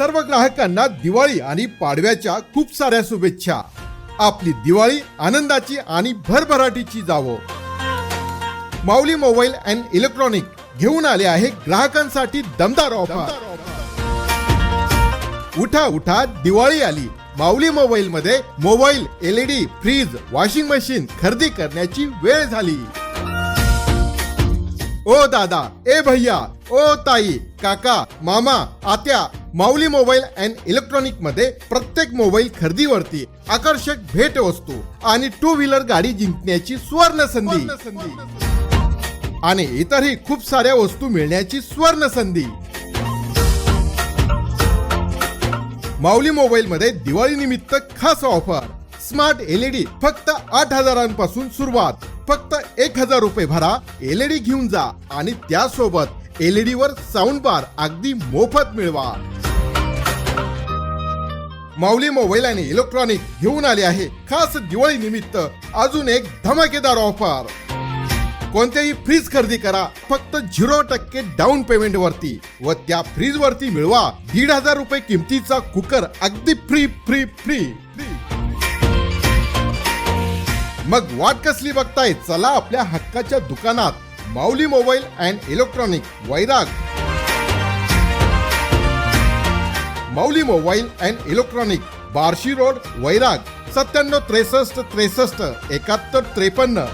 सर्व ग्राहकांना दिवाळी आणि पाडव्याच्या खूप साऱ्या शुभेच्छा. आपली दिवाळी आनंदाची आणि भरभराटीची जावो. माऊली मोबाईल अँड इलेक्ट्रॉनिक घेऊन आले आहे ग्राहकांसाठी दमदार ऑफर. उठा उठा दिवाळी आली. माऊली मोबाईल मध्ये mobile LED fridge washing machine खरेदी करण्याची वेळ झाली. ओ दादा ए भैया ओ ताई काका मामा आत्या माऊली मोबाईल अँड इलेक्ट्रॉनिकमध्ये प्रत्येक मोबाईल खरेदीवरती आकर्षक भेट वस्तू आणि टू व्हीलर गाडी जिंकण्याची सुवर्ण संधी. आणि इतरही खूप साऱ्या वस्तू मिळण्याची सुवर्ण संधी. माऊली मोबाईल मध्ये दिवाळी निमित्त खास ऑफर. स्मार्ट एलईडी फक्त आठ हजारांपासून सुरुवात. फक्त एक हजार रुपये भरा एलईडी घेऊन जा आणि त्यासोबत एलईडी वर साऊंड बार अगदी मोफत मिळवा. माऊली मोबाईल आणि इलेक्ट्रॉनिक घेऊन आले आहे. खास दिवाळी निमित्त अजून एक धमाकेदार ऑफर. कोणत्याही फ्रीज खरेदी करा फक्त झिरो टक्के डाऊन पेमेंट वरती व त्या फ्रीज वरती मिळवा. दीड हजार रुपये किमतीचा कुकर अगदी फ्री फ्री फ्री फ्री मग वाट कसली बघताय? चला आपल्या हक्काच्या दुकानात. माऊली mobile and electronic Vairag. Mauli mobile and electronic Barshi road Vairag. सत्त्याण्णव त्रेसष्ट त्रेसष्ट एकाहत्तर त्रेपन्न.